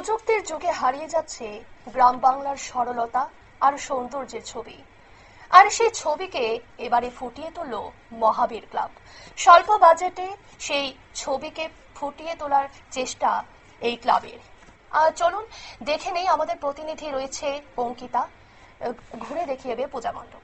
প্রযুক্তির যুগে হারিয়ে যাচ্ছে গ্রাম বাংলার সরলতা আর সৌন্দর্যের ছবি। আর সেই ছবিকে এবারে ফুটিয়ে তুলল মহাবীর ক্লাব। স্বল্প বাজেটে সেই ছবিকে ফুটিয়ে তোলার চেষ্টা এই ক্লাবের। চলুন দেখে নেই আমাদের প্রতিনিধি রয়েছে অঙ্কিতা। ঘুরে দেখিয়ে দেবে পূজা মণ্ডপ।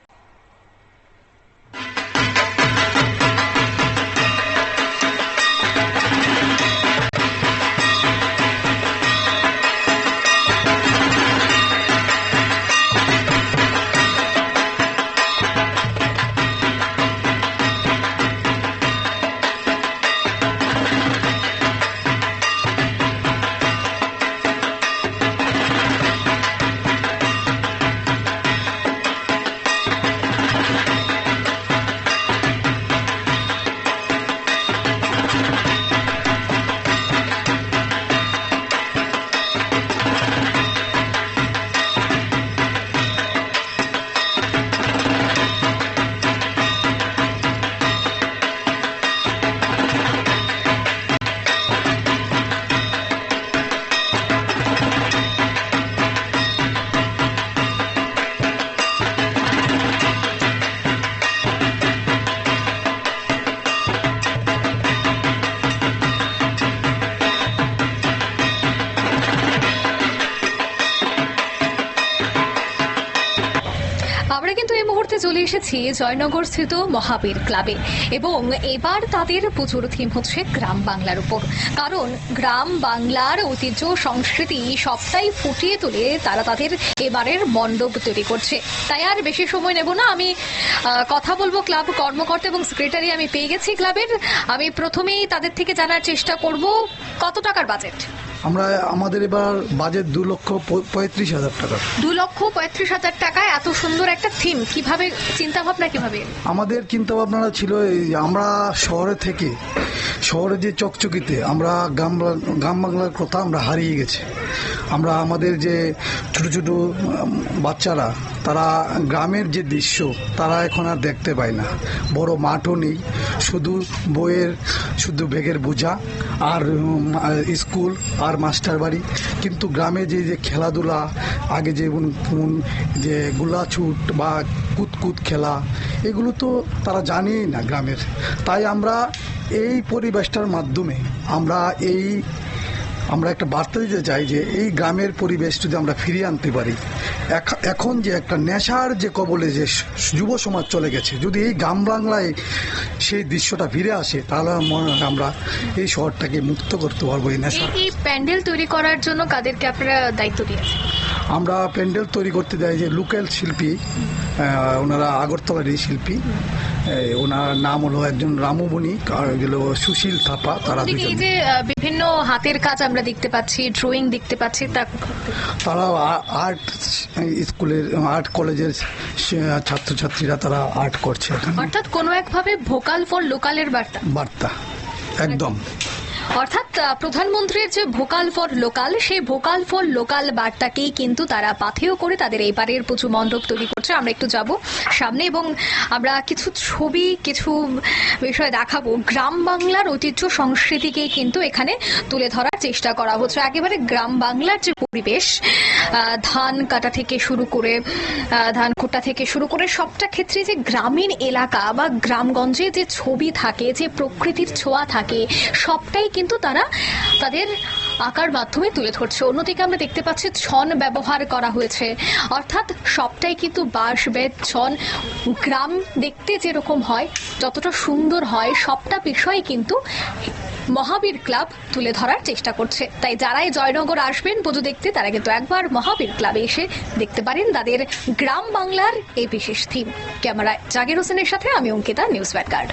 কিন্তু চলে এসেছি জয়নগর স্থিত মহাবীর ক্লাবে। এবং এবার তাদের পুজোর থিম হচ্ছে গ্রাম বাংলার উপর। কারণ গ্রাম বাংলার ঐতিহ্য সংস্কৃতি সবটাই ফুটিয়ে তুলে তারা তাদের এবারের মণ্ডপ তৈরি করছে। তাই আর বেশি সময় নেব না। আমি কথা বলব ক্লাব কর্মকর্তা এবং সেক্রেটারি আমি পেয়ে গেছি ক্লাবের। আমি প্রথমেই তাদের থেকে জানার চেষ্টা করব কত টাকার বাজেট আমরা আমাদের এবার বাজেট দু লক্ষ পঁয়ত্রিশ হাজার টাকা। দু লক্ষ পঁয়ত্রিশ হাজার টাকায় একটা থিম কীভাবে চিন্তা ভাবনা কীভাবে? আমাদের চিন্তা ভাবনা ছিল আমরা শহরে থেকে শহরে যে চকচকিতে আমরা গ্রাম গ্রাম বাংলার কথা আমরা হারিয়ে গেছি। আমরা আমাদের যে ছোট ছোট বাচ্চারা, তারা গ্রামের যে দৃশ্য, তারা এখন আর দেখতে পায় না। বড় মাঠও নেই, শুধু বইয়ের, শুধু ব্যাগের বোঝা আর স্কুল আর মাস্টার বাড়ি। কিন্তু গ্রামে যে যে খেলাধুলা, আগে যে যে গোলাছুট বা কুতকুত খেলা, এগুলো তো তারা জানেই না গ্রামের। তাই আমরা এই পরিবেশটার মাধ্যমে আমরা এই আমরা একটা বার্তা দিতে চাই যে এই গ্রামের পরিবেশ যদি আমরা ফিরিয়ে আনতে পারি এখ- এখন যে একটা নেশার যে কবলে যে যুব সমাজ চলে গেছে যদি এই গ্রাম বাংলায় সেই দৃশ্যটা ফিরে আসে তাহলে আমার এই শহরটাকে মুক্ত করতে পারব এই নেশা এই- প্যান্ডেল তৈরি করার জন্য কাদেরকে আপনারা দায়িত্ব দিয়েছেন আমরা প্যান্ডেল তৈরি করতে যাই যে লোকাল শিল্পী ওনারা আগরতলারই শিল্পী ওনার নাম হলো একজন রামুমণি আর গেলো সুশীল থাপা তারা এই যে বিভিন্ন হাতের কাজ আমরা দেখতে পাচ্ছি ড্রয়িং দেখতে পাচ্ছি তা তারা আর্ট স্কুলের আর্ট কলেজের ছাত্রছাত্রীরা তারা আর্ট করছে অর্থাৎ কোনো একভাবে ভোকাল ফর লোকালের বার্তা। বার্তা একদম। অর্থাৎ প্রধানমন্ত্রীর যে ভোকাল ফর লোকাল, সেই ভোকাল ফর লোকাল বার্তাকেই কিন্তু তারা পাথেয় করে তাদের এইবারের পুজো মণ্ডপ তৈরি করছে। আমরা একটু যাব সামনে এবং আমরা কিছু ছবি, কিছু বিষয় দেখাবো। গ্রাম বাংলার ঐতিহ্য সংস্কৃতিকেই কিন্তু এখানে তুলে ধরার চেষ্টা করা হচ্ছে। একেবারে গ্রাম বাংলার যে পরিবেশ ধান কাটা থেকে শুরু করে ধান কোটা থেকে শুরু করে সবটা ক্ষেত্রে যে গ্রামীণ এলাকা বা গ্রামগঞ্জে যে ছবি থাকে, যে প্রকৃতির ছোঁয়া থাকে, সবটাই কিন্তু তারা তাদের আঁকার মাধ্যমে তুলে ধরছে। অন্যদিকে আমরা দেখতে পাচ্ছি ছন ব্যবহার করা হয়েছে। অর্থাৎ সবটাই কিন্তু বাঁশ, বেত, ছন, গ্রাম দেখতে যেরকম হয়, যতটা সুন্দর হয়, সবটা বিষয় কিন্তু মহাবীর ক্লাব তুলে ধরার চেষ্টা করছে। তাই যারাই জয়নগর আসবেন পুজো দেখতে, তারা কিন্তু একবার মহাবীর ক্লাবে এসে দেখতে পারেন তাদের গ্রাম বাংলার এই বিশেষ থিম ক্যামেরায় জাগির হোসেনের সাথে আমি অঙ্কিতা নিউজ ভ্যানগার্ড